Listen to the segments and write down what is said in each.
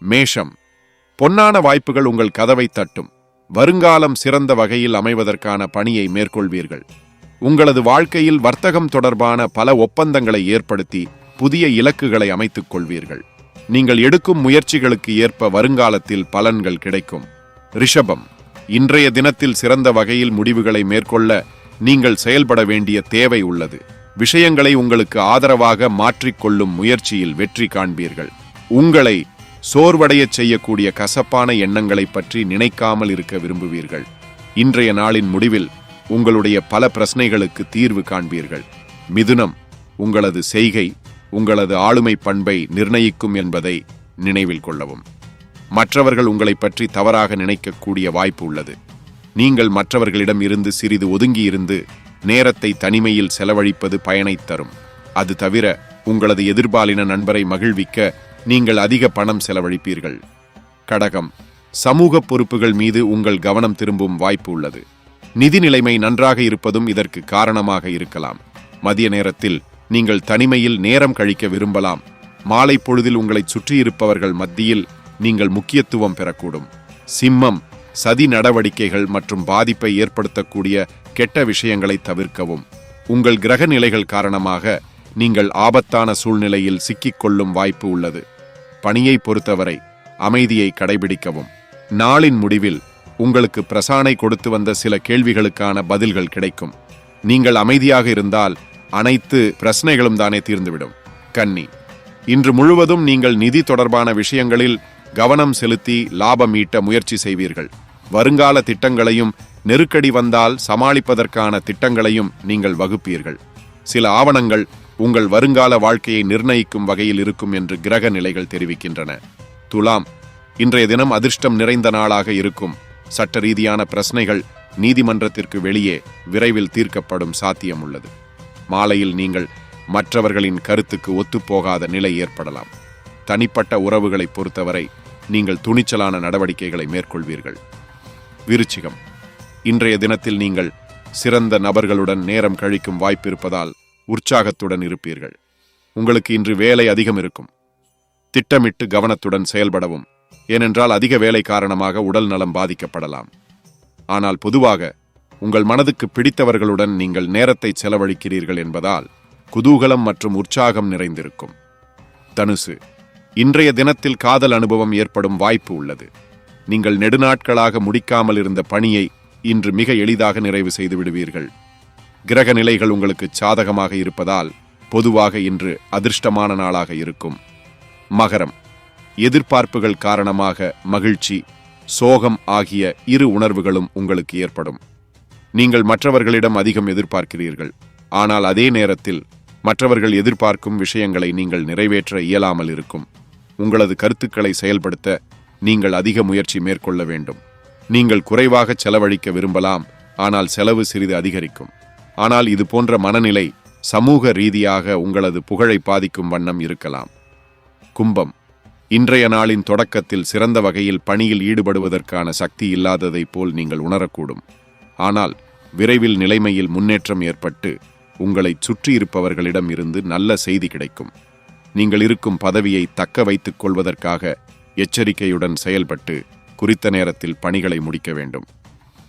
மேஷம். பொன்னான வாய்ப்புகள் உங்கள் கதவை தட்டும். வருங்காலம் சிறந்த வகையில் அமைவதற்கான பணியை மேற்கொள்வீர்கள். உங்களது வாழ்க்கையில் வர்த்தகம் தொடர்பான பல ஒப்பந்தங்களை ஏற்படுத்தி புதிய இலக்குகளை அமைத்துக் கொள்வீர்கள். நீங்கள் எடுக்கும் முயற்சிகளுக்கு ஏற்ப வருங்காலத்தில் பலன்கள் கிடைக்கும். ரிஷபம். இன்றைய தினத்தில் சிறந்த வகையில் முடிவுகளை மேற்கொள்ள நீங்கள் செயல்பட வேண்டிய தேவை உள்ளது. விஷயங்களை உங்களுக்கு ஆதரவாக மாற்றிக்கொள்ளும் முயற்சியில் வெற்றி காண்பீர்கள். உங்களை சோர்வடையச் செய்யக்கூடிய கசப்பான எண்ணங்களை பற்றி நினைக்காமல் இருக்க விரும்புவீர்கள். இன்றைய நாளின் முடிவில் உங்களுடைய பல பிரச்சனைகளுக்கு தீர்வு காண்பீர்கள். மிதுனம் உங்களது செய்கை உங்களது ஆளுமை பண்பை நிர்ணயிக்கும் என்பதை நினைவில் கொள்ளவும். மற்றவர்கள் உங்களை பற்றி தவறாக நினைக்கக்கூடிய வாய்ப்பு உள்ளது. நீங்கள் மற்றவர்களிடம் இருந்து சிறிது ஒதுங்கியிருந்து நேரத்தை தனிமையில் செலவழிப்பது பயனைத் தரும். அது தவிர உங்களது எதிர்பாலின நண்பரை மகிழ்விக்க நீங்கள் அதிக பணம் செலவழிப்பீர்கள். கடகம் சமூக பொறுப்புகள் மீது உங்கள் கவனம் திரும்பும் வாய்ப்பு உள்ளது. நிதி நிலைமை நன்றாக இருப்பதும் இதற்கு காரணமாக இருக்கலாம். மதிய நேரத்தில் நீங்கள் தனிமையில் நேரம் கழிக்க விரும்பலாம். மாலை பொழுதில் உங்களை சுற்றியிருப்பவர்கள் மத்தியில் நீங்கள் முக்கியத்துவம் பெறக்கூடும். சிம்மம் சதி நடவடிக்கைகள் மற்றும் பாதிப்பை ஏற்படுத்தக்கூடிய கெட்ட விஷயங்களை தவிர்க்கவும். உங்கள் கிரக நிலைகள் காரணமாக நீங்கள் ஆபத்தான சூழ்நிலையில் சிக்கிக்கொள்ளும் வாய்ப்பு உள்ளது. பணியை பொறுத்தவரை அமைதியை கடைபிடிக்கவும். நாளின் முடிவில் உங்களுக்கு பிரசானை கொடுத்து வந்த சில கேள்விகளுக்கான பதில்கள் கிடைக்கும். நீங்கள் அமைதியாக இருந்தால் அனைத்து பிரச்சனைகளும் தானே தீர்ந்துவிடும். கன்னி. இன்று முழுவதும் நீங்கள் நிதி தொடர்பான விஷயங்களில் கவனம் செலுத்தி லாபம் ஈட்ட முயற்சி செய்வீர்கள். வருங்கால திட்டங்களையும் நெருக்கடி வந்தால் சமாளிப்பதற்கான திட்டங்களையும் நீங்கள் வகுப்பீர்கள். சில ஆவணங்கள் உங்கள் வருங்கால வாழ்க்கையை நிர்ணயிக்கும் வகையில் இருக்கும் என்று கிரக நிலைகள் தெரிவிக்கின்றன. துலாம் இன்றைய தினம் அதிர்ஷ்டம் நிறைந்த நாளாக இருக்கும். சட்ட ரீதியான பிரச்சனைகள் நீதிமன்றத்திற்கு வெளியே விரைவில் தீர்க்கப்படும் சாத்தியம் உள்ளது. மாலையில் நீங்கள் மற்றவர்களின் கருத்துக்கு ஒத்துப்போகாத நிலை ஏற்படலாம். தனிப்பட்ட உறவுகளை பொறுத்தவரை நீங்கள் துணிச்சலான நடவடிக்கைகளை மேற்கொள்வீர்கள். விருச்சிகம் இன்றைய தினத்தில் நீங்கள் சிறந்த நபர்களுடன் நேரம் கழிக்கும் வாய்ப்பிருப்பதால் உற்சாகத்துடன் இருப்பீர்கள். உங்களுக்கு இன்று வேலை அதிகம் இருக்கும். திட்டமிட்டு கவனத்துடன் செயல்படவும் ஏனென்றால் அதிக வேலை காரணமாக உடல் நலம் பாதிக்கப்படலாம். ஆனால் பொதுவாக உங்கள் மனதுக்கு பிடித்தவர்களுடன் நீங்கள் நேரத்தை செலவழிக்கிறீர்கள் என்பதால் குதூகலம் மற்றும் உற்சாகம் நிறைந்திருக்கும். தனுசு இன்றைய தினத்தில் காதல் அனுபவம் ஏற்படும் வாய்ப்பு உள்ளது. நீங்கள் நெடுநாட்களாக முடிக்காமல் இருந்த பணியை இன்று மிக எளிதாக நிறைவு செய்து விடுவீர்கள். கிரக நிலைகள் உங்களுக்கு சாதகமாக இருப்பதால் பொதுவாக இன்று அதிர்ஷ்டமான நாளாக இருக்கும். மகரம். எதிர்பார்ப்புகள் காரணமாக மகிழ்ச்சி சோகம் ஆகிய இரு உணர்வுகளும் உங்களுக்கு ஏற்படும். நீங்கள் மற்றவர்களிடம் அதிகம் எதிர்பார்க்கிறீர்கள். ஆனால் அதே நேரத்தில் மற்றவர்கள் எதிர்பார்க்கும் விஷயங்களை நீங்கள் நிறைவேற்ற இயலாமல் இருக்கும். உங்களது கருத்துக்களை செயல்படுத்த நீங்கள் அதிக முயற்சி மேற்கொள்ள வேண்டும். நீங்கள் குறைவாக செலவழிக்க விரும்பலாம் ஆனால் செலவு சிறிது அதிகரிக்கும். ஆனால் இது போன்ற மனநிலை சமூக ரீதியாக உங்களது புகழை பாதிக்கும் வண்ணம் இருக்கலாம். கும்பம். இன்றைய நாளின் தொடக்கத்தில் சிறந்த வகையில் பணியில் ஈடுபடுவதற்கான சக்தி இல்லாததைப் போல் நீங்கள் உணரக்கூடும். ஆனால் விரைவில் நிலைமையில் முன்னேற்றம் ஏற்பட்டு உங்களைச் சுற்றியிருப்பவர்களிடம் இருந்து நல்ல செய்தி கிடைக்கும். நீங்கள் இருக்கும் பதவியை தக்க வைத்துக் கொள்வதற்காக எச்சரிக்கையுடன் செயல்பட்டு குறித்த நேரத்தில் பணிகளை முடிக்க வேண்டும்.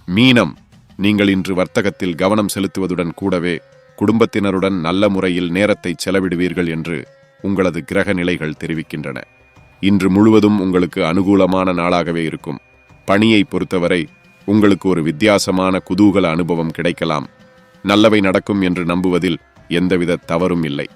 மீனம். நீங்கள் இன்று வர்த்தகத்தில் கவனம் செலுத்துவதுடன் கூடவே குடும்பத்தினருடன் நல்ல முறையில் நேரத்தை செலவிடுவீர்கள் என்று உங்களது கிரக நிலைகள் தெரிவிக்கின்றன. இன்று முழுவதும் உங்களுக்கு அனுகூலமான நாளாகவே இருக்கும். பணியை பொறுத்தவரை உங்களுக்கு ஒரு வித்தியாசமான குதூகல அனுபவம் கிடைக்கலாம். நல்லவை நடக்கும் என்று நம்புவதில் எந்தவித தவறும் இல்லை.